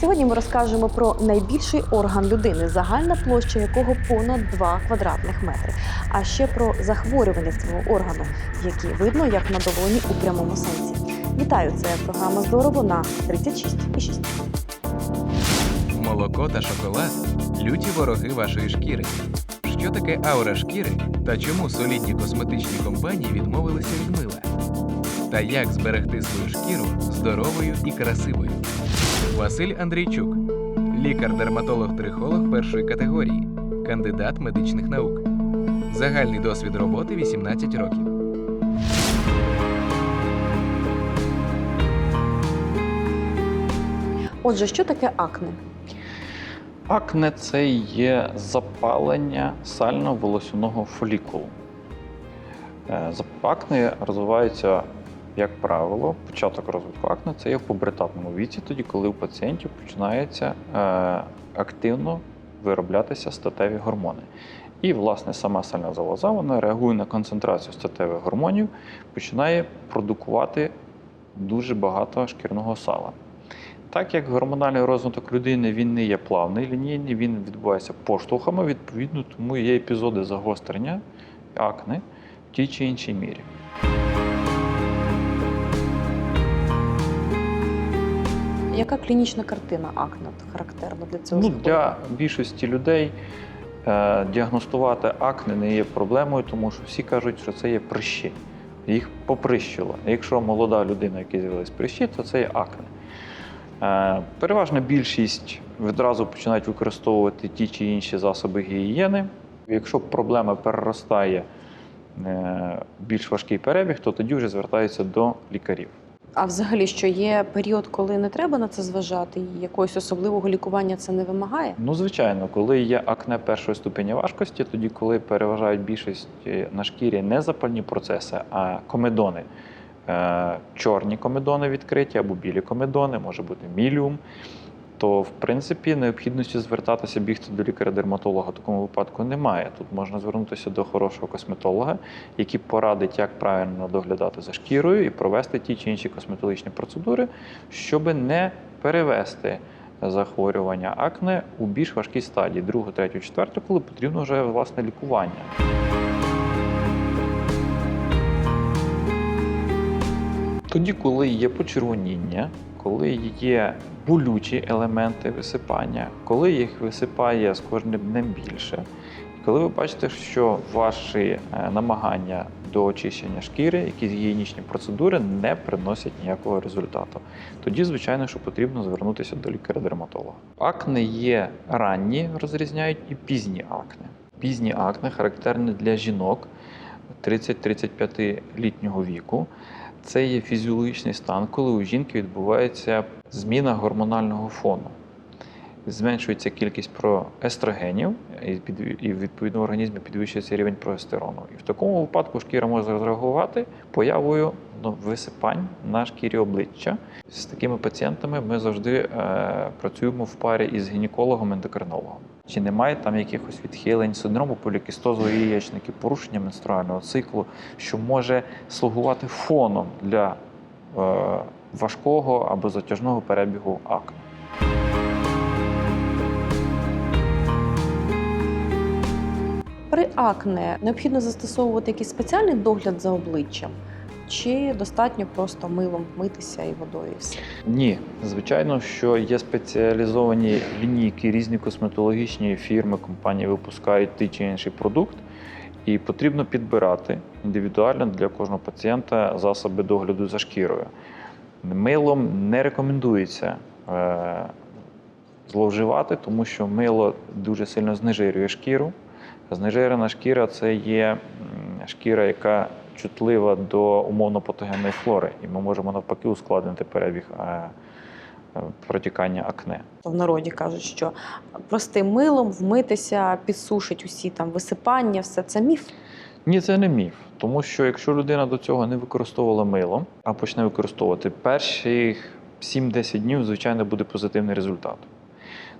Сьогодні ми розкажемо про найбільший орган людини, загальна площа якого понад 2 квадратних метри, а ще про захворювання цього органу, які видно як на долоні у прямому сенсі. Вітаю! Це програма Здорово на 36,6. Молоко та шоколад люті вороги вашої шкіри. Що таке аура шкіри та чому солідні косметичні компанії відмовилися від мила? Та як зберегти свою шкіру здоровою і красивою? Василь Андрійчук, лікар-дерматолог-трихолог першої категорії, кандидат медичних наук. Загальний досвід роботи 18 років. Отже, що таке акне? Акне це є запалення сально-волосяного фолікулу. Е, Акне розвивається, як правило, початок розвитку акне це є в пубертатному віці, тоді, коли у пацієнтів починаються е, активно вироблятися статеві гормони. І, власне, сама сальна залоза вона реагує на концентрацію статевих гормонів, починає продукувати дуже багато шкірного сала. Так як гормональний розвиток людини він не є плавний, лінійний, він відбувається поштовхами, відповідно, тому є епізоди загострення акне в тій чи іншій мірі. Яка клінічна картина акне характерна для цього? Ну, для більшості людей е, діагностувати акне не є проблемою, тому що всі кажуть, що це є прищі. Їх поприщило. Якщо молода людина, яка з'явилась прищі, то це є акне. Е, переважна більшість відразу починають використовувати ті чи інші засоби гігієни. Якщо проблема переростає е, в більш важкий перебіг, то тоді вже звертаються до лікарів. А взагалі, що є період, коли не треба на це зважати, і якогось особливого лікування це не вимагає? Ну, звичайно, коли є акне першої ступеня важкості, тоді коли переважають більшість е, на шкірі не запальні процеси, а комедони. Е, Чорні комедони відкриті або білі комедони, може бути міліум. То, в принципі, необхідності звертатися бігти до лікаря-дерматолога в такому випадку немає. Тут можна звернутися до хорошого косметолога, який порадить, як правильно доглядати за шкірою і провести ті чи інші косметологічні процедури, щоб не перевести захворювання акне у більш важкій стадії, другу, третю, четверту, коли потрібно вже власне лікування. Тоді, коли є почервоніння, коли є болючі елементи висипання, коли їх висипає з кожним днем більше, і коли ви бачите, що ваші е, намагання до очищення шкіри, якісь гігієнічні процедури не приносять ніякого результату, тоді, звичайно, що потрібно звернутися до лікаря-дерматолога. Акне є ранні, розрізняють і пізні акне. Пізні акне характерні для жінок 30-35 літнього віку. Це є фізіологічний стан, коли у жінки відбувається зміна гормонального фону. Зменшується кількість проестрогенів, і відповідно в організмі підвищується рівень прогестерону. І в такому випадку шкіра може зреагувати появою ну, висипань на шкірі обличчя. З такими пацієнтами ми завжди е, працюємо в парі із гінекологом-ендокринологом. Чи немає там якихось відхилень, синдрому полікістозу яєчників, порушення менструального циклу, що може слугувати фоном для е, важкого або затяжного перебігу акне. При акне необхідно застосовувати якийсь спеціальний догляд за обличчям, чи достатньо просто милом митися і водою і все? Ні, звичайно, що є спеціалізовані лінійки, різні косметологічні фірми, компанії випускають той чи інший продукт, і потрібно підбирати індивідуально для кожного пацієнта засоби догляду за шкірою. Милом не рекомендується е, зловживати, тому що мило дуже сильно знежирює шкіру. Знежирена шкіра це є шкіра, яка чутлива до умовно патогенної флори, і ми можемо навпаки ускладнити перебіг е, е, протікання акне. В народі кажуть, що простим милом вмитися підсушить усі там висипання, все це міф. Ні, це не міф. Тому що якщо людина до цього не використовувала мило, а почне використовувати перші 7-10 днів, звичайно, буде позитивний результат.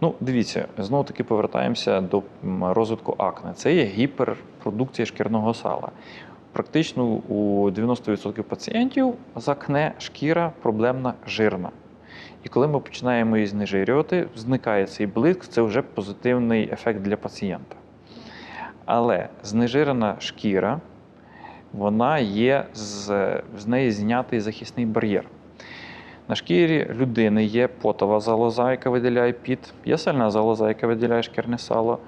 Ну, дивіться, знову таки повертаємося до розвитку акне. Це є гіперпродукція шкірного сала. Практично у 90% пацієнтів з акне шкіра проблемна жирна. І коли ми починаємо її знежирювати, зникає цей блиск, це вже позитивний ефект для пацієнта. Але знежирена шкіра, вона є з, з неї знятий захисний бар'єр. На шкірі людини є потова залоза, яка виділяє піт, є сальна залоза, яка виділяє шкірне сало.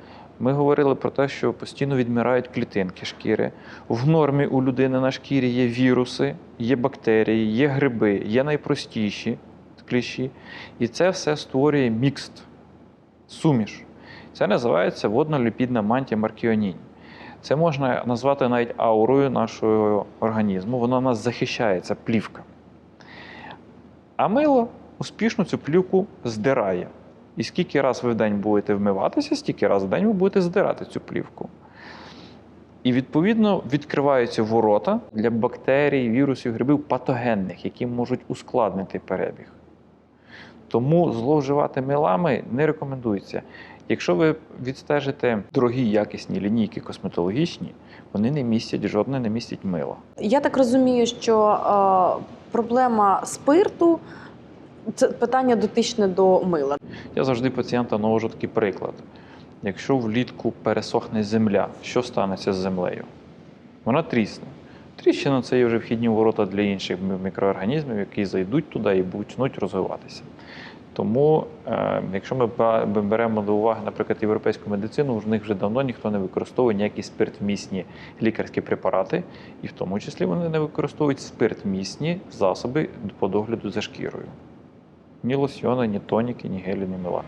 Ми говорили про те, що постійно відмирають клітинки шкіри. В нормі у людини на шкірі є віруси, є бактерії, є гриби, є найпростіші кліщі. І це все створює мікст, суміш. Це називається водноліпідна мантія маркіонінь. Це можна назвати навіть аурою нашого організму. Вона нас захищає, це плівка. А мило успішно цю плівку здирає. І скільки раз ви в день будете вмиватися, стільки раз в день ви будете здирати цю плівку. І відповідно відкриваються ворота для бактерій, вірусів, грибів патогенних, які можуть ускладнити перебіг. Тому зловживати милами не рекомендується. Якщо ви відстежите дорогі якісні лінійки косметологічні, вони не містять жодне не містять мила. Я так розумію, що е, проблема спирту це питання дотичне до мила. Я завжди пацієнта навожу такий приклад. Якщо влітку пересохне земля, що станеться з землею? Вона трісне. Тріщина це є вже вхідні ворота для інших мікроорганізмів, які зайдуть туди і почнуть розвиватися. Тому, е, якщо ми беремо до уваги, наприклад, європейську медицину, в них вже давно ніхто не використовує ніякі спиртмісні лікарські препарати, і в тому числі вони не використовують спиртмісні засоби по догляду за шкірою. Ні лосьйони, ні тоніки, ні гелі, ні мила.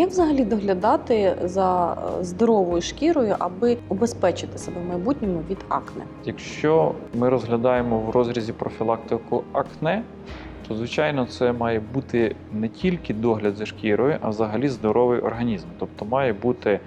Як взагалі доглядати за е, здоровою шкірою, аби убезпечити себе в майбутньому від акне? Якщо ми розглядаємо в розрізі профілактику акне, то звичайно це має бути не тільки догляд за шкірою, а взагалі здоровий організм. Тобто має бути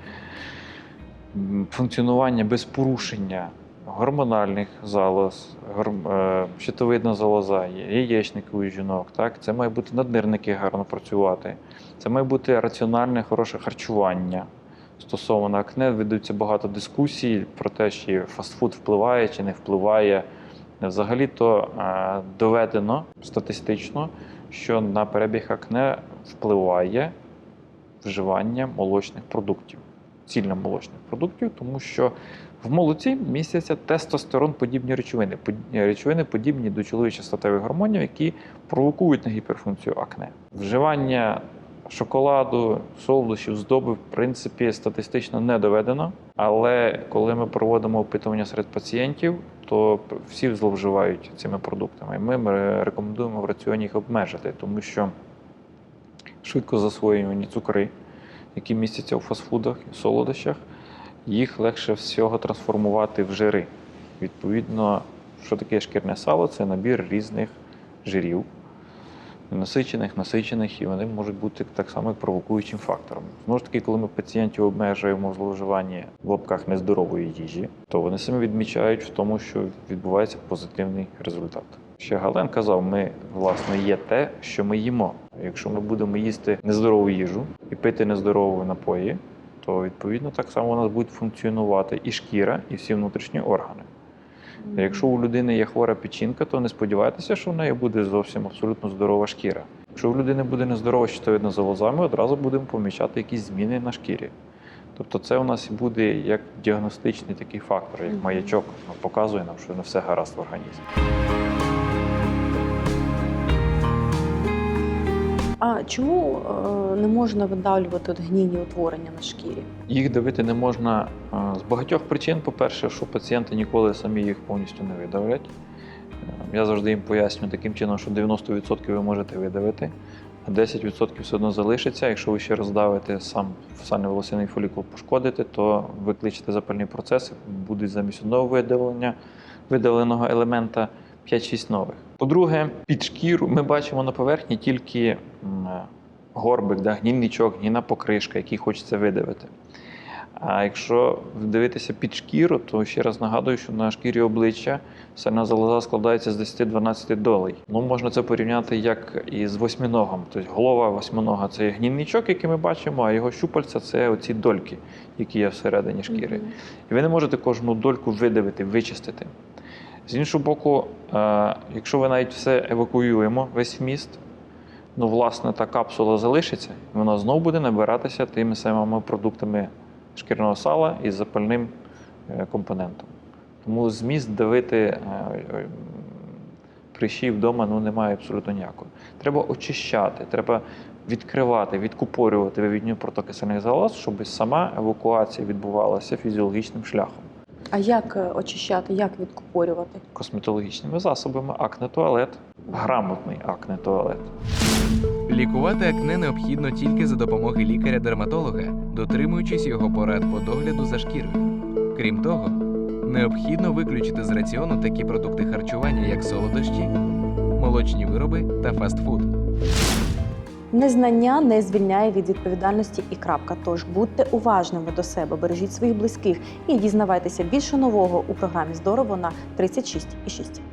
функціонування без порушення гормональних залоз, гор- е, щитовидна залоза, яєчники у жінок. Так? Це має бути наднирники гарно працювати. Це має бути раціональне, хороше харчування. Стосовно акне ведуться багато дискусій про те, чи фастфуд впливає чи не впливає. Взагалі-то е, доведено статистично, що на перебіг акне впливає вживання молочних продуктів, цільномолочних продуктів, тому що в молоці містяться тестостерон-подібні речовини, речовини подібні до чоловічих статевих гормонів, які провокують на гіперфункцію акне. Вживання шоколаду, солодощів, здоби, в принципі, статистично не доведено. Але коли ми проводимо опитування серед пацієнтів, то всі зловживають цими продуктами. Ми рекомендуємо в раціоні їх обмежити, тому що швидко засвоювані цукри, які містяться у фастфудах і солодощах, їх легше всього трансформувати в жири. Відповідно, що таке шкірне сало? Це набір різних жирів, насичених, насичених, і вони можуть бути так само провокуючим фактором. Знову ж таки, коли ми пацієнтів обмежуємо в зловживанні в лапках нездорової їжі, то вони самі відмічають в тому, що відбувається позитивний результат. Ще Гален казав, ми власне є те, що ми їмо. Якщо ми будемо їсти нездорову їжу і пити нездорові напої, то відповідно так само у нас будуть функціонувати і шкіра, і всі внутрішні органи. Якщо у людини є хвора печінка, то не сподівайтеся, що в неї буде зовсім абсолютно здорова шкіра. Якщо у людини буде нездорова щитовидна залоза, ми одразу будемо помічати якісь зміни на шкірі. Тобто це у нас буде як діагностичний такий фактор, як маячок, ну, показує нам, що не все гаразд в організмі. А чому е, не можна видавлювати от гнійні утворення на шкірі? Їх давити не можна е, з багатьох причин. По-перше, що пацієнти ніколи самі їх повністю не видавлять. Е, Я завжди їм пояснюю таким чином, що 90% ви можете видавити, а 10% все одно залишиться. Якщо ви ще роздавите сам сальний волосяний фолікул пошкодите, то викличете запальні процеси, будуть замість одного видавлення видаленого елемента 5-6 нових. По-друге, під шкіру ми бачимо на поверхні тільки горбик, да, гнійничок, гнійна покришка, який хочеться видавити. А якщо дивитися під шкіру, то ще раз нагадую, що на шкірі обличчя сальна залоза складається з 10-12 долей. Ну, можна це порівняти як і з восьминогом. Тобто голова восьминога це є гнійничок, який ми бачимо, а його щупальця це оці дольки, які є всередині шкіри. Мгм. І ви не можете кожну дольку видавити, вичистити. З іншого боку, якщо ви навіть все евакуюємо, весь вміст, ну, власне, та капсула залишиться, і вона знову буде набиратися тими самими продуктами шкірного сала із запальним е, компонентом. Тому зміст давити е, е, прищі вдома ну, немає абсолютно ніякого. Треба очищати, треба відкривати, відкупорювати вивідні протоки сальних залоз, щоб сама евакуація відбувалася фізіологічним шляхом. А як е, очищати, як відкупорювати? Косметологічними засобами акне-туалет, грамотний акне-туалет. Лікувати акне необхідно тільки за допомогою лікаря-дерматолога, дотримуючись його порад по догляду за шкірою. Крім того, необхідно виключити з раціону такі продукти харчування, як солодощі, молочні вироби та фастфуд. Незнання не звільняє від відповідальності і крапка. Тож будьте уважними до себе, бережіть своїх близьких і дізнавайтеся більше нового у програмі Здорово на 36,6.